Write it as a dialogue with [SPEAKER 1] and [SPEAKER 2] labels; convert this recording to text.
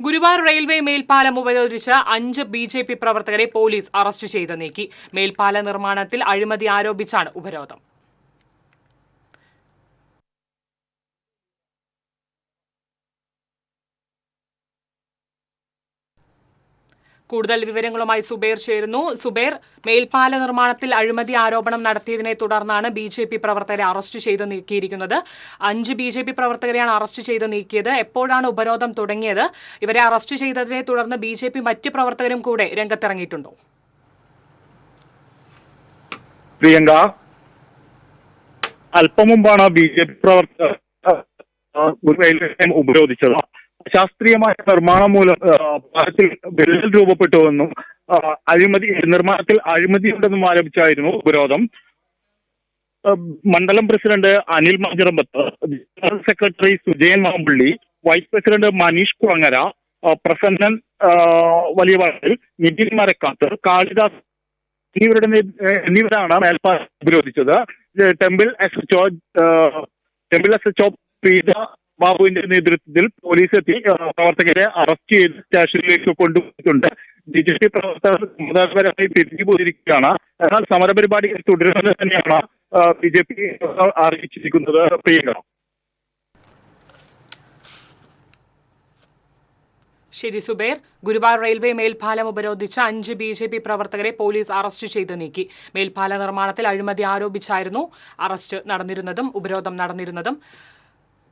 [SPEAKER 1] Guruvayur railway മേൽപ്പാലം ഉപരോധിച്ച് അഞ്ച് ബി ജെ പി പ്രവർത്തകരെ പോലീസ് അറസ്റ്റ് ചെയ്ത് നീക്കി. മേൽപ്പാല നിർമ്മാണത്തിൽ അഴിമതി ആരോപിച്ചാണ് ഉപരോധം. കൂടുതൽ വിവരങ്ങളുമായി സുബേർ ചേരുന്നു. സുബേർ മേൽപ്പാല നിർമ്മാണത്തിൽ അഴിമതി ആരോപണം നടത്തിയതിനെ തുടർന്നാണ് ബി ജെ പി പ്രവർത്തകരെ അറസ്റ്റ് ചെയ്ത് നീക്കിയിരിക്കുന്നത്. അഞ്ച് ബി ജെ പി പ്രവർത്തകരെയാണ് അറസ്റ്റ് ചെയ്ത് നീക്കിയത്. എപ്പോഴാണ് ഉപരോധം തുടങ്ങിയത്? ഇവരെ അറസ്റ്റ് ചെയ്തതിനെ തുടർന്ന് ബി ജെ പി മറ്റ് പ്രവർത്തകരും കൂടെ രംഗത്തിറങ്ങിയിട്ടുണ്ടോ?
[SPEAKER 2] പ്രിയങ്ക അല്പം മുമ്പാണ് ബി ജെ പി പ്രവർത്തകർ ഉപരോധിച്ചത്. ശാസ്ത്രീയമായ നിർമ്മാണം മൂലം പാലത്തിൽ വിള്ളൽ രൂപപ്പെട്ടുവെന്നും അഴിമതി നിർമ്മാണത്തിൽ അഴിമതിയുണ്ടെന്നും ആരോപിച്ചായിരുന്നു ഉപരോധം. മണ്ഡലം president Anil Mancharambath general secretary Sujayan Mampally vice president Manish Kulangara Prasannan Valiya Vayal Nithin Marakkath Kalidas എന്നിവരുടെ എന്നിവരാണ് മേൽപ്പാലം ഉപരോധിച്ചത്. Temple S H temple S H Preetha ബാബുവിന്റെ നേതൃത്വത്തിൽ പോലീസ് എത്തി പ്രവർത്തകരെ അറസ്റ്റ് ചെയ്ത് സ്റ്റേഷനിലേക്ക് കൊണ്ടുപോയിട്ടുണ്ട്. ബി ജെ പി പ്രവർത്തകർ സമുദായപരമായി തിരിഞ്ഞു പോയിരിക്കുകയാണ്. എന്നാൽ സമരപരിപാടികൾ തുടരുന്നത് തന്നെയാണ് ബി ജെ പി അറിയിച്ചിരിക്കുന്നത്. പ്രിയങ്ക.
[SPEAKER 1] ശരി സുബേർ. ഗുരുവായൂർ റെയിൽവേ മേൽപ്പാലം ഉപരോധിച്ച് അഞ്ച് ബി ജെ പി പ്രവർത്തകരെ പോലീസ് അറസ്റ്റ് ചെയ്ത് നീക്കി. മേൽപ്പാല നിർമ്മാണത്തിൽ അഴിമതി ആരോപിച്ചായിരുന്നു അറസ്റ്റ് നടന്നിരുന്നതും ഉപരോധം നടന്നിരുന്നതും.